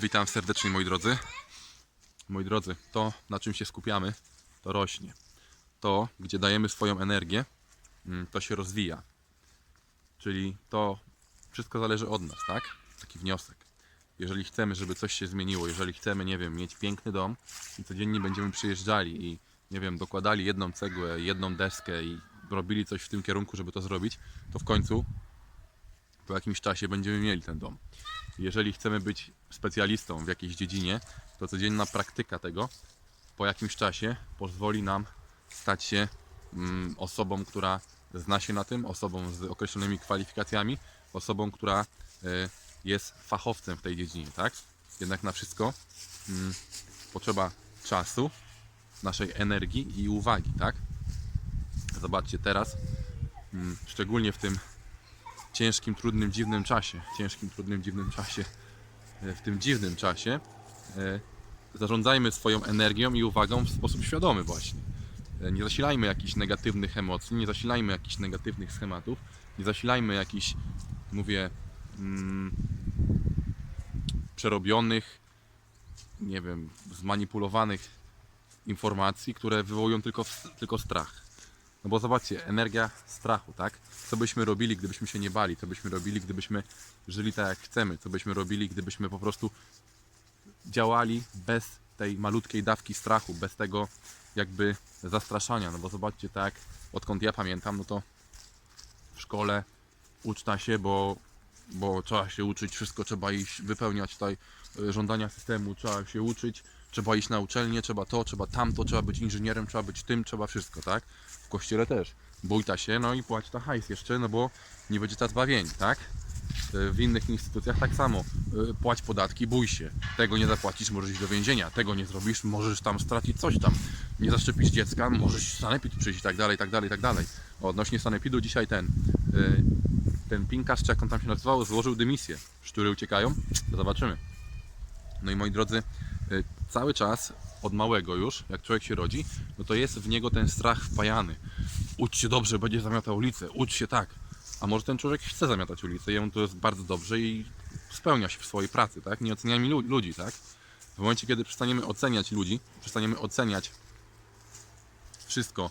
Witam serdecznie moi drodzy. Moi drodzy, to na czym się skupiamy, to rośnie. To, gdzie dajemy swoją energię, mm, to się rozwija. Czyli to wszystko zależy od nas, tak? Taki wniosek. Jeżeli chcemy, żeby coś się zmieniło, jeżeli chcemy, nie wiem, mieć piękny dom i codziennie będziemy przyjeżdżali i, nie wiem, dokładali jedną cegłę, jedną deskę i robili coś w tym kierunku, żeby to zrobić, to w końcu po jakimś czasie będziemy mieli ten dom. Jeżeli chcemy być specjalistą w jakiejś dziedzinie, to codzienna praktyka tego po jakimś czasie pozwoli nam stać się mm, osobą, która zna się na tym, osobą z określonymi kwalifikacjami, osobą, która y, jest fachowcem w tej dziedzinie, tak? Jednak na wszystko mm, potrzeba czasu, naszej energii i uwagi, tak? Zobaczcie teraz, mm, szczególnie w tym ciężkim, trudnym, dziwnym czasie, ciężkim, trudnym, dziwnym czasie, e, w tym dziwnym czasie, e, zarządzajmy swoją energią i uwagą w sposób świadomy właśnie. E, Nie zasilajmy jakichś negatywnych emocji, nie zasilajmy jakichś negatywnych schematów, nie zasilajmy jakichś, mówię, mm, przerobionych, nie wiem, zmanipulowanych informacji, które wywołują tylko, tylko strach. No bo zobaczcie, energia strachu, tak? Co byśmy robili, gdybyśmy się nie bali? Co byśmy robili, gdybyśmy żyli tak jak chcemy? Co byśmy robili, gdybyśmy po prostu działali bez tej malutkiej dawki strachu, bez tego jakby zastraszania? No bo zobaczcie, tak, odkąd ja pamiętam, no to w szkole uczta się, bo, bo trzeba się uczyć, wszystko trzeba iść, wypełniać tutaj e, żądania systemu, trzeba się uczyć, trzeba iść na uczelnię, trzeba to, trzeba tamto, trzeba być inżynierem, trzeba być tym, trzeba wszystko, tak? W kościele też. Bójta się, no i płać ta hajs jeszcze, no bo nie będzie ta zbawieni, tak? E, W innych instytucjach tak samo. E, Płać podatki, bój się. Tego nie zapłacisz, możesz iść do więzienia. Tego nie zrobisz, możesz tam stracić coś tam. Nie zaszczepisz dziecka, możesz sanepid przyjść i tak dalej, tak dalej, tak dalej. Odnośnie sanepidu dzisiaj ten, e, ten pinkarz, czy jak on tam się nazywał, złożył dymisję. Szczury uciekają? To zobaczymy. No i moi drodzy, cały czas od małego już, jak człowiek się rodzi, no to jest w niego ten strach wpajany. Ucz się dobrze, będzie zamiatał ulicę, ucz się tak. A może ten człowiek chce zamiatać ulicę, jemu to jest bardzo dobrze i spełnia się w swojej pracy, tak? Nie oceniajmy lu- ludzi, tak? W momencie, kiedy przestaniemy oceniać ludzi, przestaniemy oceniać wszystko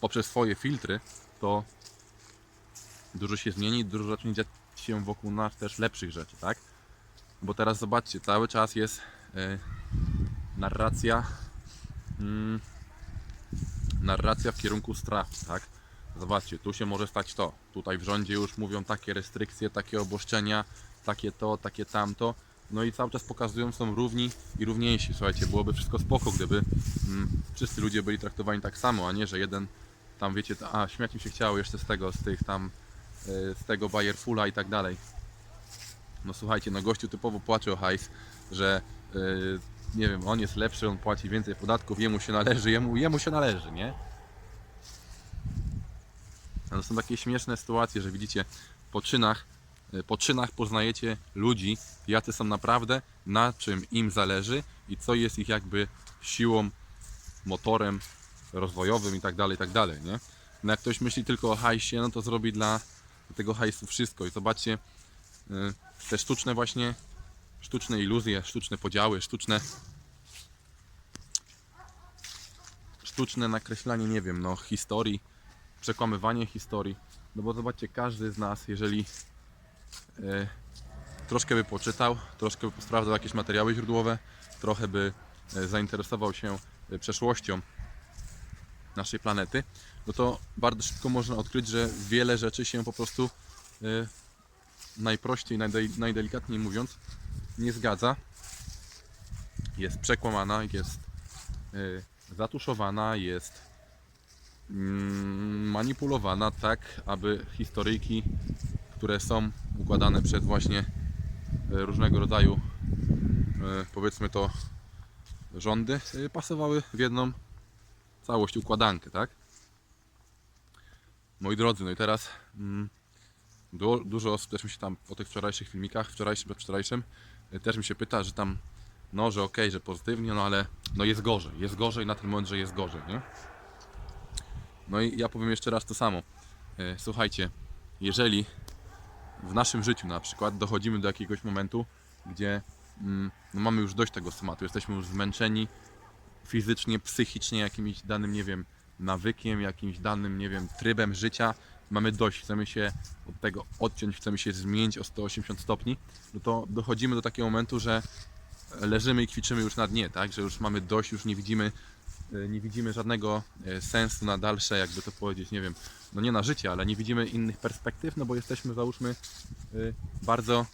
poprzez swoje filtry, to dużo się zmieni, dużo zacznie dziać się wokół nas też lepszych rzeczy, tak? Bo teraz zobaczcie, cały czas jest e, narracja mm, narracja w kierunku strachu, tak? Zobaczcie, tu się może stać to. Tutaj w rządzie już mówią takie restrykcje, takie obostrzenia, takie to, takie tamto. No i cały czas pokazują, są równi i równiejsi. Słuchajcie, byłoby wszystko spoko, gdyby mm, wszyscy ludzie byli traktowani tak samo, a nie, że jeden tam wiecie, a śmiać mi się chciało jeszcze z tego, z tych tam, e, z tego Bayerfula i tak dalej. No słuchajcie, no gościu typowo płacze o hajs, że yy, nie wiem, on jest lepszy, on płaci więcej podatków, jemu się należy, jemu, jemu się należy, nie? No są takie śmieszne sytuacje, że widzicie po czynach, yy, po czynach poznajecie ludzi, jacy są naprawdę, na czym im zależy i co jest ich jakby siłą, motorem rozwojowym i tak dalej, i tak dalej, nie? No jak ktoś myśli tylko o hajsie, no to zrobi dla tego hajsu wszystko i zobaczcie, te sztuczne właśnie, sztuczne iluzje, sztuczne podziały, sztuczne sztuczne nakreślanie, nie wiem, no historii, przekłamywanie historii. No bo zobaczcie, każdy z nas, jeżeli e, troszkę by poczytał, troszkę by sprawdzał jakieś materiały źródłowe, trochę by e, zainteresował się przeszłością naszej planety, no to bardzo szybko można odkryć, że wiele rzeczy się po prostu e, najprościej, najdelikatniej mówiąc, nie zgadza. Jest przekłamana, jest y, zatuszowana, jest mm, manipulowana tak, aby historyjki, które są układane przez właśnie y, różnego rodzaju, y, powiedzmy to, rządy, pasowały w jedną całość, układankę, tak? Moi drodzy, no i teraz mm, Du- Dużo osób też mi się tam po tych wczorajszych filmikach, wczorajszym, przedwczorajszym, też mi się pyta, że tam, no, że okej, że pozytywnie, no ale no jest gorzej, jest gorzej na ten moment, że jest gorzej, nie? No i ja powiem jeszcze raz to samo. Y, Słuchajcie, jeżeli w naszym życiu na przykład dochodzimy do jakiegoś momentu, gdzie mm, no mamy już dość tego schematu, jesteśmy już zmęczeni fizycznie, psychicznie jakimś danym, nie wiem, nawykiem, jakimś danym, nie wiem, trybem życia, mamy dość, chcemy się od tego odciąć, chcemy się zmienić o 180 stopni, no to dochodzimy do takiego momentu, że leżymy i kwiczymy już na dnie, tak, że już mamy dość, już nie widzimy e, nie widzimy żadnego e, sensu na dalsze, jakby to powiedzieć, nie wiem, no nie na życie, ale nie widzimy innych perspektyw, no bo jesteśmy, załóżmy, e, bardzo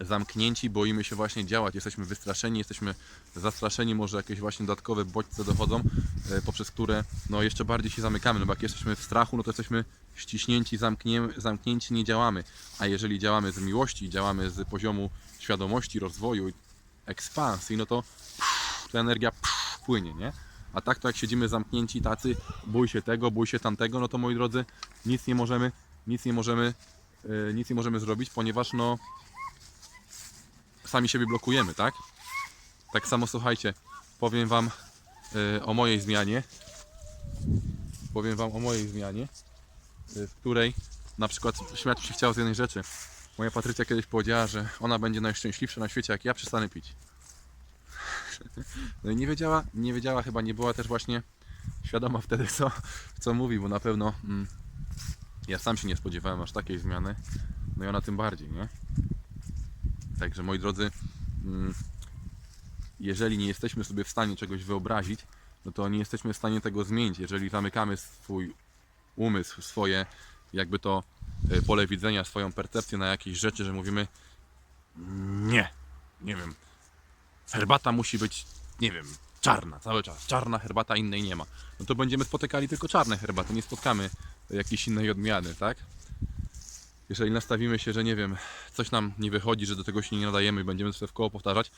zamknięci, boimy się właśnie działać, jesteśmy wystraszeni, jesteśmy zastraszeni, może jakieś właśnie dodatkowe bodźce dochodzą, e, poprzez które no jeszcze bardziej się zamykamy, no bo jak jesteśmy w strachu, no to jesteśmy ściśnięci, zamknięci, nie działamy, a jeżeli działamy z miłości, działamy z poziomu świadomości, rozwoju, ekspansji, no to ta energia płynie, nie? A tak to jak siedzimy zamknięci tacy, bój się tego, bój się tamtego, no to moi drodzy, nic nie możemy, nic nie możemy, e, nic nie możemy zrobić, ponieważ no sami siebie blokujemy, tak? Tak samo słuchajcie, powiem wam e, o mojej zmianie. Powiem wam o mojej zmianie, e, w której na przykład śmiać mi się chciało z jednej rzeczy. Moja Patrycja kiedyś powiedziała, że ona będzie najszczęśliwsza na świecie, jak ja przestanę pić. No i nie wiedziała, nie wiedziała chyba, nie była też właśnie świadoma wtedy, co, co mówi, bo na pewno mm, ja sam się nie spodziewałem aż takiej zmiany. No i ona tym bardziej, nie? Także moi drodzy, mm, jeżeli nie jesteśmy sobie w stanie czegoś wyobrazić, no to nie jesteśmy w stanie tego zmienić. Jeżeli zamykamy swój umysł, swoje jakby to e, pole widzenia, swoją percepcję na jakieś rzeczy, że mówimy nie, nie wiem, herbata musi być, nie wiem, czarna cały czas, czarna herbata, innej nie ma. No to będziemy spotykali tylko czarne herbaty, nie spotkamy jakiejś innej odmiany, tak? Jeżeli nastawimy się, że nie wiem, coś nam nie wychodzi, że do tego się nie nadajemy i będziemy sobie w koło powtarzać,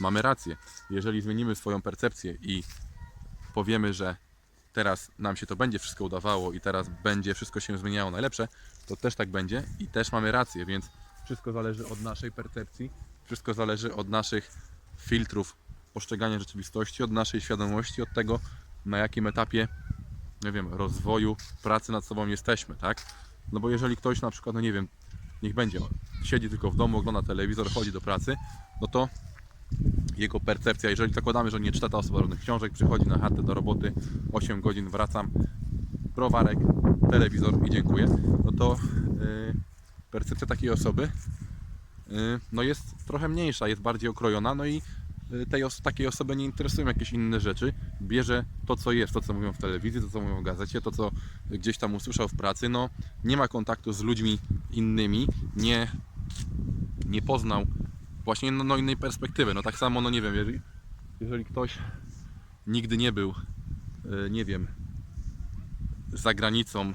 mamy rację. Jeżeli zmienimy swoją percepcję i powiemy, że teraz nam się to będzie wszystko udawało i teraz będzie wszystko się zmieniało najlepsze, to też tak będzie i też mamy rację, więc wszystko zależy od naszej percepcji, wszystko zależy od naszych filtrów postrzegania rzeczywistości, od naszej świadomości, od tego, na jakim etapie, nie wiem, rozwoju, pracy nad sobą jesteśmy, tak? No bo jeżeli ktoś na przykład, no nie wiem, niech będzie, siedzi tylko w domu, ogląda telewizor, chodzi do pracy, no to jego percepcja, jeżeli zakładamy, że nie czyta ta osoba żadnych książek, przychodzi na chatę do roboty, 8 godzin wracam, browarek, telewizor i dziękuję, no to yy, percepcja takiej osoby yy, no jest trochę mniejsza, jest bardziej okrojona, no i yy, tej os- takiej osoby nie interesują jakieś inne rzeczy, bierze to co jest, to co mówią w telewizji, to co mówią w gazecie, to co gdzieś tam usłyszał w pracy, no nie ma kontaktu z ludźmi innymi, nie, nie poznał właśnie no, no innej perspektywy. No tak samo, no nie wiem, jeżeli, jeżeli ktoś nigdy nie był, e, nie wiem, za granicą,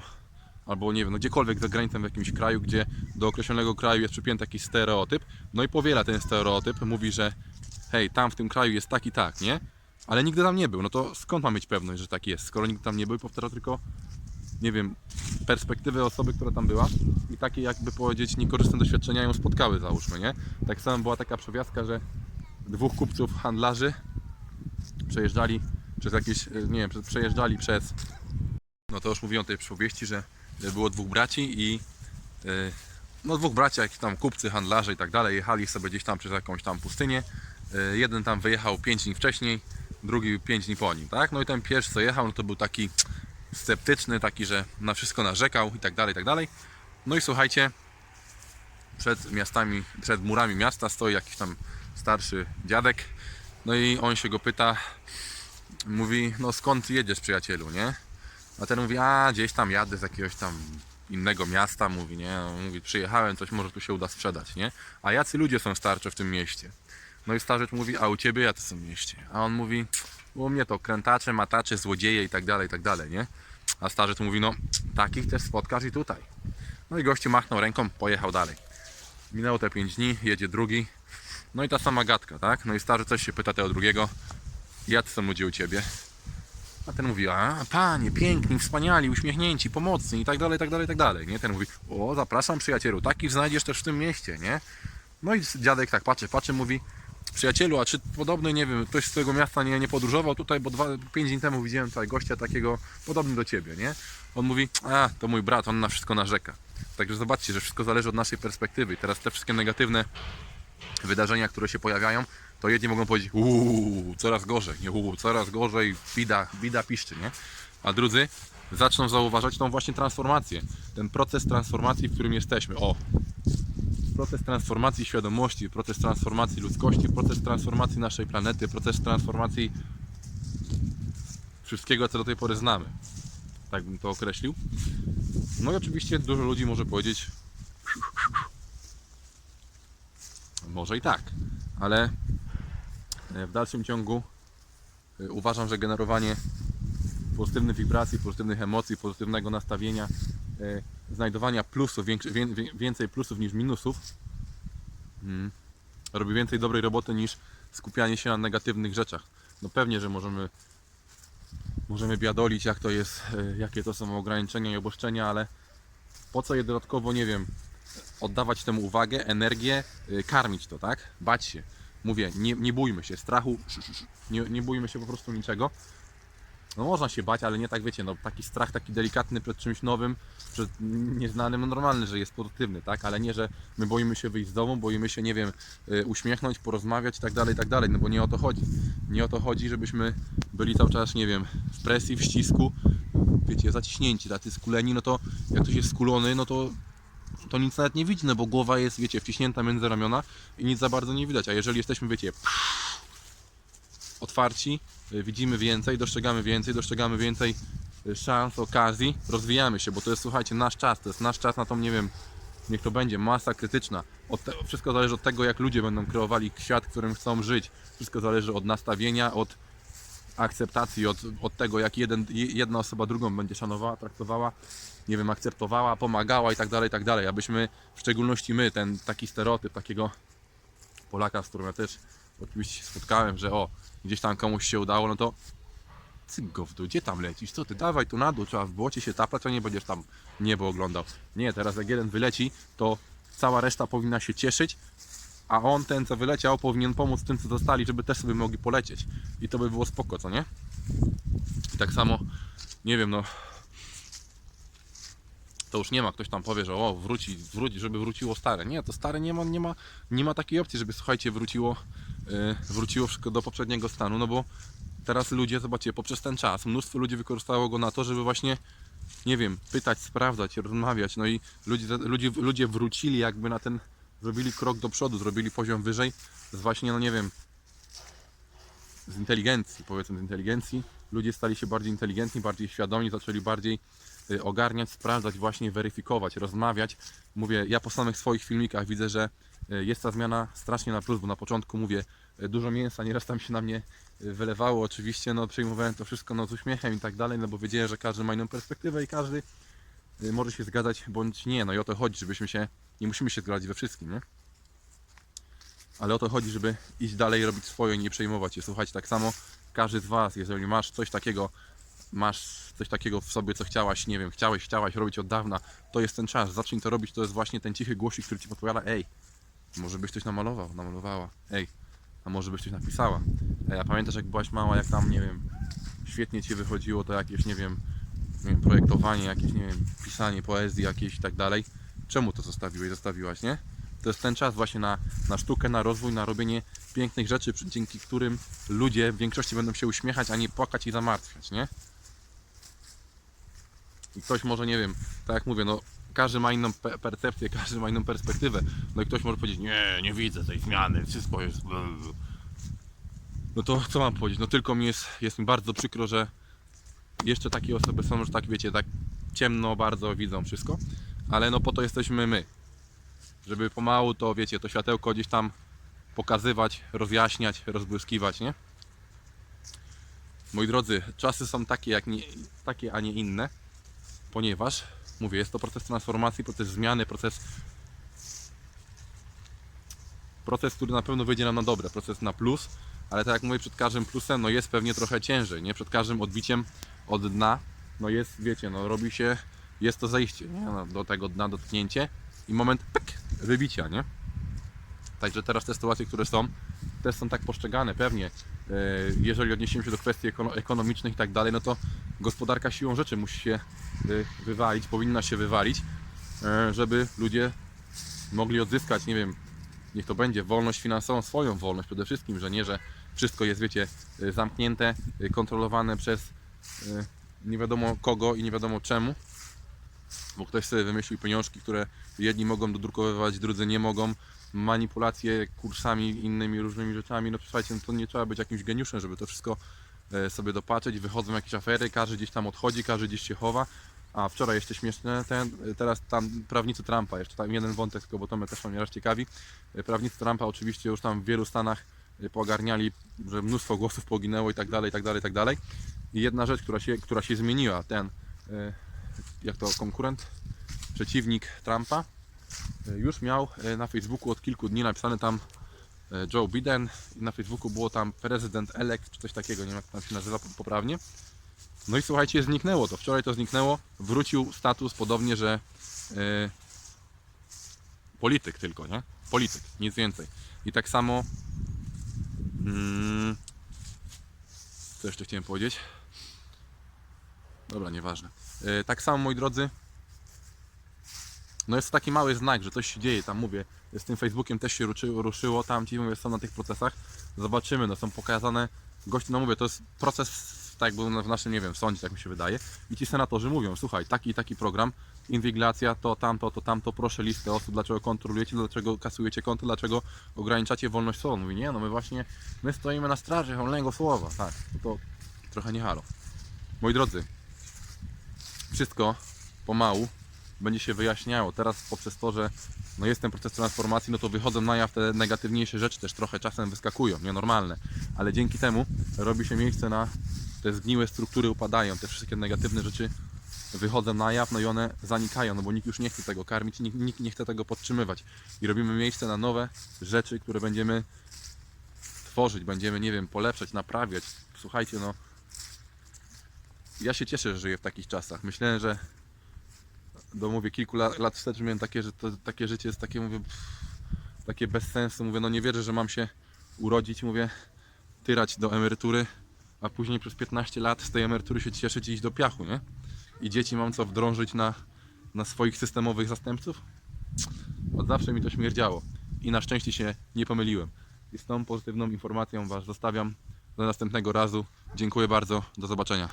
albo nie wiem, no gdziekolwiek za granicą w jakimś kraju, gdzie do określonego kraju jest przypięty jakiś stereotyp, no i powiela ten stereotyp, mówi, że hej, tam w tym kraju jest tak i tak, nie? Ale nigdy tam nie był, no to skąd ma mieć pewność, że tak jest, skoro nigdy tam nie był powtarza tylko nie wiem, perspektywy osoby, która tam była i takie jakby powiedzieć niekorzystne doświadczenia ją spotkały załóżmy, nie? Tak samo była taka przewiastka, że dwóch kupców handlarzy przejeżdżali przez jakieś, e, nie wiem, prze- przejeżdżali przez no to już mówiłem tej przypowieści, że było dwóch braci i e, no dwóch bracia, jakieś tam kupcy, handlarze i tak dalej, jechali sobie gdzieś tam przez jakąś tam pustynię. E, Jeden tam wyjechał 5 dni wcześniej, drugi 5 dni po nim, tak? No i ten pierwszy co jechał, no to był taki sceptyczny, taki, że na wszystko narzekał i tak dalej, i tak dalej. No i słuchajcie, przed miastami, przed murami miasta stoi jakiś tam starszy dziadek. No i on się go pyta, mówi, no skąd jedziesz przyjacielu, nie? A ten mówi, a gdzieś tam jadę z jakiegoś tam innego miasta, mówi, nie? On mówi, przyjechałem, coś może tu się uda sprzedać, nie? A jacy ludzie są starczy w tym mieście? No i starzec mówi, a u ciebie jacy są w mieście? A on mówi, u mnie to krętacze, matacze, złodzieje i tak dalej, i tak dalej, nie? A starzec mówi, no takich też spotkasz i tutaj. No i gościu machnął ręką, pojechał dalej. Minęło te 5 dni, jedzie drugi. No i ta sama gadka, tak? No i starzec coś się pyta tego drugiego, jacy są ludzie u ciebie? A ten mówi, a panie, piękni, wspaniali, uśmiechnięci, pomocni i tak dalej, i tak dalej, i tak dalej, nie? Ten mówi, o zapraszam przyjacielu, takich znajdziesz też w tym mieście, nie? No i dziadek tak patrzy, patrzy, mówi, przyjacielu, a czy podobny, nie wiem, ktoś z tego miasta nie, nie podróżował tutaj, bo dwa, pięć dni temu widziałem tutaj gościa takiego podobny do ciebie, nie? On mówi, a to mój brat, on na wszystko narzeka. Także zobaczcie, że wszystko zależy od naszej perspektywy. I teraz te wszystkie negatywne wydarzenia, które się pojawiają, to jedni mogą powiedzieć, uuu, coraz gorzej, nie, uuu, coraz gorzej, bida, bida piszczy, nie? A drudzy zaczną zauważać tą właśnie transformację, ten proces transformacji, w którym jesteśmy. O, proces transformacji świadomości, proces transformacji ludzkości, proces transformacji naszej planety, proces transformacji wszystkiego, co do tej pory znamy. Tak bym to określił. No i oczywiście dużo ludzi może powiedzieć, może i tak, ale e, w dalszym ciągu e, uważam, że generowanie pozytywnych wibracji, pozytywnych emocji, pozytywnego nastawienia, e, znajdowania plusów, więcej plusów niż minusów, mm, robi więcej dobrej roboty niż skupianie się na negatywnych rzeczach. No pewnie, że możemy możemy biadolić, jak to jest, e, jakie to są ograniczenia i obostrzenia, ale po co je dodatkowo, nie wiem, oddawać temu uwagę, energię, y, karmić to, tak? Bać się. Mówię, nie, nie bójmy się strachu, nie, nie bójmy się po prostu niczego. No można się bać, ale nie tak wiecie, no taki strach taki delikatny przed czymś nowym, przed nieznanym, no normalny, że jest pozytywny, tak? Ale nie, że my boimy się wyjść z domu, boimy się, nie wiem, y, uśmiechnąć, porozmawiać i tak dalej, i tak dalej, no bo nie o to chodzi. Nie o to chodzi, żebyśmy byli cały czas, nie wiem, w presji, w ścisku, wiecie, zaciśnięci, tacy skuleni, no to jak ktoś jest skulony, no to to nic nawet nie widzi, no bo głowa jest, wiecie, wciśnięta między ramiona i nic za bardzo nie widać. A jeżeli jesteśmy, wiecie, otwarci, y, widzimy więcej, dostrzegamy więcej, dostrzegamy więcej y, szans, okazji, rozwijamy się, bo to jest, słuchajcie, nasz czas, to jest nasz czas na tą, nie wiem, niech to będzie masa krytyczna. Te, wszystko zależy od tego, jak ludzie będą kreowali świat, w którym chcą żyć. Wszystko zależy od nastawienia, od akceptacji, od, od tego, jak jeden, jedna osoba drugą będzie szanowała, traktowała, nie wiem, akceptowała, pomagała i tak dalej, i tak dalej. Abyśmy, w szczególności my, ten taki stereotyp takiego Polaka, z którym ja też oczywiście spotkałem, że o, gdzieś tam komuś się udało, no to cyk go w dół, gdzie tam lecisz? Co ty, dawaj tu na dół, trzeba w błocie się taplać, a nie będziesz tam niebo oglądał. Nie, teraz jak jeden wyleci, to cała reszta powinna się cieszyć, a on, ten co wyleciał, powinien pomóc tym, co zostali, żeby też sobie mogli polecieć. I to by było spoko, co nie? I tak samo, nie wiem, no to już nie ma, ktoś tam powie, że o, wróci, wróci, żeby wróciło stare. Nie, to stare nie ma, nie ma, nie ma takiej opcji, żeby słuchajcie, wróciło, yy, wróciło do poprzedniego stanu, no bo teraz ludzie, zobaczcie, poprzez ten czas mnóstwo ludzi wykorzystało go na to, żeby właśnie, nie wiem, pytać, sprawdzać, rozmawiać, no i ludzie, ludzie, ludzie wrócili jakby na ten, zrobili krok do przodu, zrobili poziom wyżej z właśnie, no nie wiem, z inteligencji, powiedzmy z inteligencji, ludzie stali się bardziej inteligentni, bardziej świadomi, zaczęli bardziej ogarniać, sprawdzać, właśnie weryfikować, rozmawiać. Mówię, ja po samych swoich filmikach widzę, że y, jest ta zmiana strasznie na plus, bo na początku mówię, y, dużo mięsa, nieraz tam się na mnie y, wylewało, oczywiście, no przyjmowałem to wszystko no, z uśmiechem i tak dalej, no bo wiedziałem, że każdy ma inną perspektywę i każdy y, może się zgadzać bądź nie, no i o to chodzi, żebyśmy się, nie musimy się zgadzać we wszystkim, nie? Ale o to chodzi, żeby iść dalej, robić swoje nie przejmować się. Słuchajcie, tak samo każdy z Was, jeżeli masz coś takiego, masz coś takiego w sobie, co chciałaś, nie wiem, chciałeś, chciałaś robić od dawna, to jest ten czas, zacznij to robić, to jest właśnie ten cichy głosik, który Ci podpowiada, ej, może byś coś namalował, namalowała, ej, a może byś coś napisała. Ej, a pamiętasz jak byłaś mała, jak tam, nie wiem, świetnie Ci wychodziło to jakieś, nie wiem, nie wiem, projektowanie, jakieś, nie wiem, pisanie poezji jakieś i tak dalej. Czemu to zostawiłeś, zostawiłaś, nie? To jest ten czas właśnie na, na sztukę, na rozwój, na robienie pięknych rzeczy, dzięki którym ludzie w większości będą się uśmiechać, a nie płakać i zamartwiać, nie? I ktoś może, nie wiem, tak jak mówię, no każdy ma inną pe- percepcję, każdy ma inną perspektywę. No i ktoś może powiedzieć, nie, nie widzę tej zmiany, wszystko jest... No to co mam powiedzieć? No tylko mi jest, jest mi bardzo przykro, że jeszcze takie osoby są, że tak wiecie, tak ciemno bardzo widzą wszystko, ale no po to jesteśmy my, żeby pomału to wiecie, to światełko gdzieś tam pokazywać, rozjaśniać, rozbłyskiwać, nie? Moi drodzy, czasy są takie, jak nie, takie, a nie inne, ponieważ, mówię, jest to proces transformacji, proces zmiany, proces proces, który na pewno wyjdzie nam na dobre, proces na plus, ale tak jak mówię, przed każdym plusem, no jest pewnie trochę ciężej, nie? Przed każdym odbiciem od dna, no jest, wiecie, no robi się, jest to zejście? No, do tego dna, dotknięcie i moment, pyk, wybicia, nie? Także teraz te sytuacje, które są, też są tak postrzegane pewnie. E, Jeżeli odniesiemy się do kwestii ekono- ekonomicznych i tak dalej, no to gospodarka siłą rzeczy musi się e, wywalić, powinna się wywalić. e, żeby ludzie mogli odzyskać, nie wiem, niech to będzie wolność finansową, swoją wolność przede wszystkim, że nie, że wszystko jest, wiecie, e, zamknięte, e, kontrolowane przez nie wiadomo kogo i nie wiadomo czemu, bo ktoś sobie wymyślił pieniążki, które jedni mogą dodrukowywać, drudzy nie mogą, manipulacje kursami, innymi różnymi rzeczami, no słuchajcie, no to nie trzeba być jakimś geniuszem, żeby to wszystko sobie dopatrzeć, wychodzą jakieś afery, każdy gdzieś tam odchodzi, każdy gdzieś się chowa, a wczoraj jeszcze śmieszne, ten, teraz tam prawnicy Trumpa, jeszcze tam jeden wątek tylko, bo to mnie też mnie ciekawi, E, prawnicy Trumpa oczywiście już tam w wielu stanach e, pogarniali, że mnóstwo głosów poginęło i tak dalej, i tak dalej, i tak dalej. I jedna rzecz, która się, która się zmieniła, ten, e, jak to konkurent, przeciwnik Trumpa, e, już miał e, na Facebooku od kilku dni napisane tam e, Joe Biden i na Facebooku było tam prezydent elect czy coś takiego, nie wiem jak tam się nazywa poprawnie. No i słuchajcie, zniknęło to. Wczoraj to zniknęło. Wrócił status podobnie, że e, polityk tylko, nie? Polityk, nic więcej. I tak samo. Mm, co jeszcze chciałem powiedzieć? Dobra, nieważne. E, tak samo, moi drodzy. No jest taki mały znak, że coś się dzieje, tam mówię, z tym Facebookiem też się ruszyło, ruszyło tam ci mówię, są na tych procesach, zobaczymy, no są pokazane, gości, no mówię, to jest proces, tak jakby w naszym, nie wiem, sądzie, tak mi się wydaje, i ci senatorzy mówią, słuchaj, taki i taki program, inwigilacja, to tamto, to tamto, proszę listę osób, dlaczego kontrolujecie, dlaczego kasujecie konto, dlaczego ograniczacie wolność słowa, mówi, nie, no my właśnie, my stoimy na straży wolnego słowa, tak, no to trochę nie halo. Moi drodzy, wszystko pomału będzie się wyjaśniało. Teraz poprzez to, że no jest ten proces transformacji, no to wychodzą na jaw te negatywniejsze rzeczy też trochę czasem wyskakują, nienormalne. Ale dzięki temu robi się miejsce na te zgniłe struktury upadają, te wszystkie negatywne rzeczy wychodzą na jaw, no i one zanikają, no bo nikt już nie chce tego karmić, nikt, nikt nie chce tego podtrzymywać. I robimy miejsce na nowe rzeczy, które będziemy tworzyć, będziemy, nie wiem, polepszać, naprawiać. Słuchajcie, no ja się cieszę, że żyję w takich czasach. Myślałem, że do mówię kilku lat, lat wstecz miałem takie, że to, takie życie jest takie, mówię, pff, takie bez sensu. Mówię, no nie wierzę, że mam się urodzić, mówię, tyrać do emerytury, a później przez 15 lat z tej emerytury się cieszyć i iść do piachu, nie? I dzieci mam co wdrążyć na, na swoich systemowych zastępców? Od zawsze mi to śmierdziało. I na szczęście się nie pomyliłem. I z tą pozytywną informacją Was zostawiam. Do następnego razu. Dziękuję bardzo. Do zobaczenia.